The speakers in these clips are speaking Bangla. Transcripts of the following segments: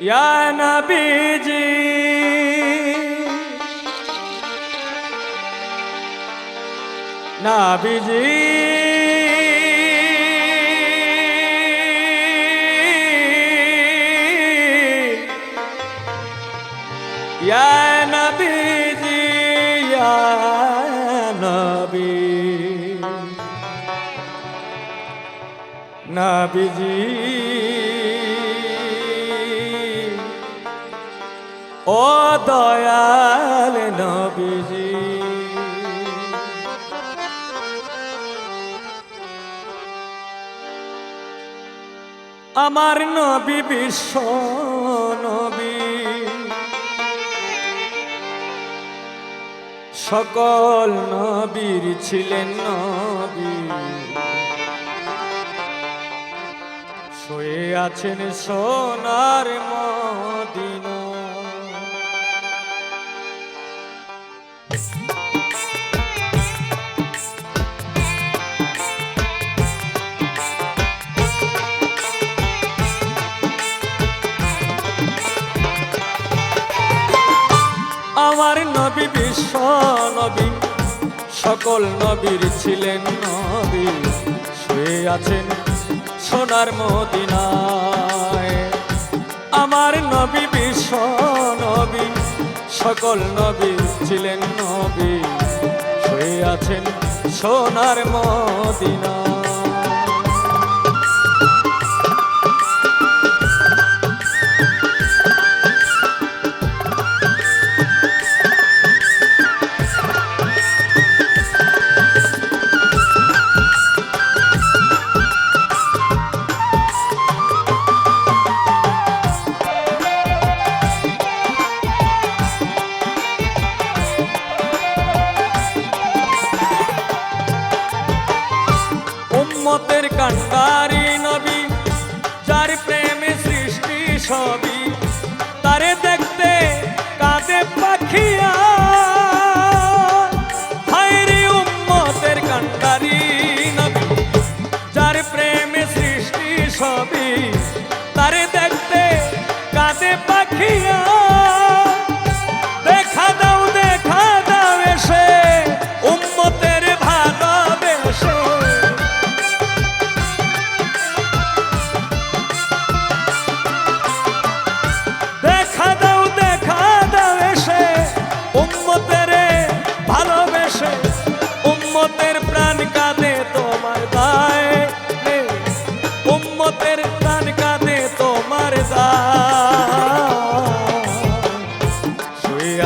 Ya Nabiji Nabiji Ya Nabiji Ya Nabi Nabiji ও দয়াল নবীজি। আমার নবী বিশ্ব নবী। সকল নবীর ছিলেন নবী। শুয়ে আছেন সোনার মদিনা। আমার নবী বিশ্ব নবী সকল নবীর ছিলেন নবী। শুয়ে আছেন সোনার মদিনায়। সকল নবী ছিলেন নবী। শুয়ে আছেন সোনার মদিনায় উম্মতের কান্তারি নবী যার প্রেমে সৃষ্টি সবই তারে দেখতে কাঁদে পাখিয়া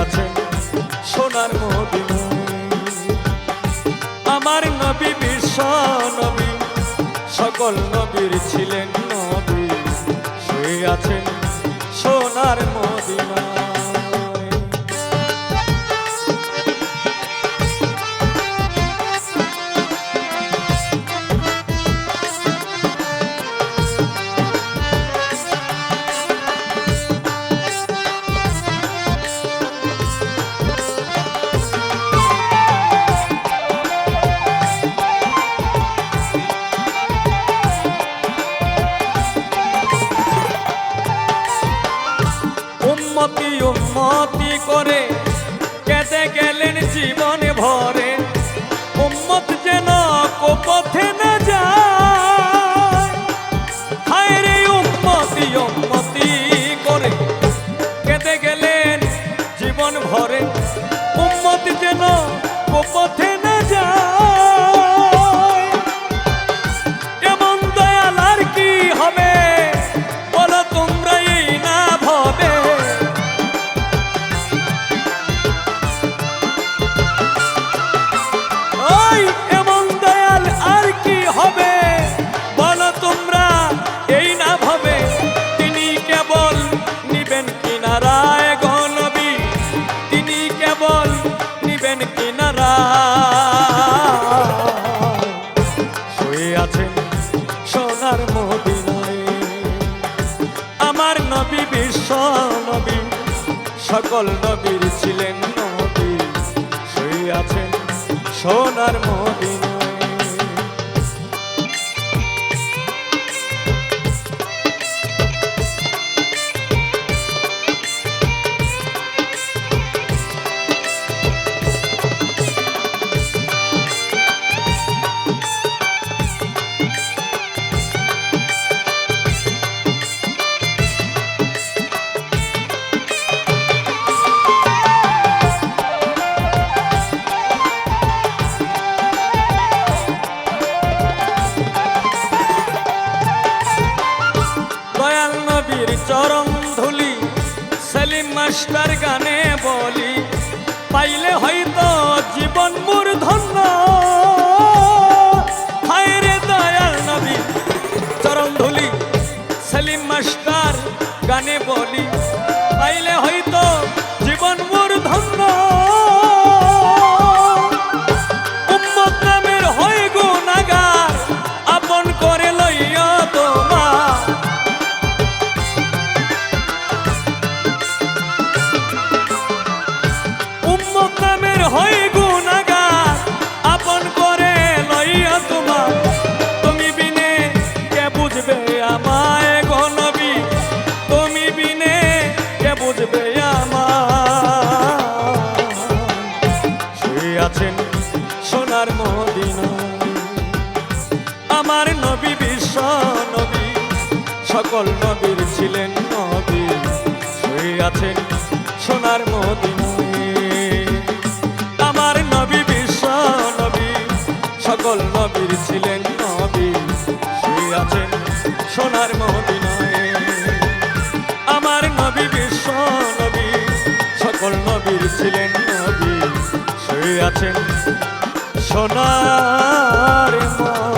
আছেন সোনার মদিনায় আমার নবী বিশ্ব নবী, সকল নবীর ছিলেন নবী। শুয়ে আছেন সোনার মদিনায়। উন্মতি করে। কেঁদে গেলেন জীবনে ভরে। উন্মত যেন কোপথে না ছিলেন নবী। শুয়ে আছেন সোনার মদিনায়। চরম ধুলি, সেলিম মাস্টার গানে বলি, পাইলে হয়তো জীবন মোর ধন্য। হায়রে দয়াল নবী চরম ধুলি, সেলিম মাস্টার গানে বলি, পাইলে হয়তো আছেন সোনার মদিনায় আমার নবী বিশ্ব নবী, সকল নবীর ছিলেন নবী। শুয়ে আছেন সোনার মদিনায় আমার নবী বিশ্ব নবী, সকল নবীর ছিলেন নবী। শুয়ে আছেন সোনার মদিনায় আমার নবী বিশ্ব নবী, সকল নবীর ছিলেন আছেন সোনার মদিনায়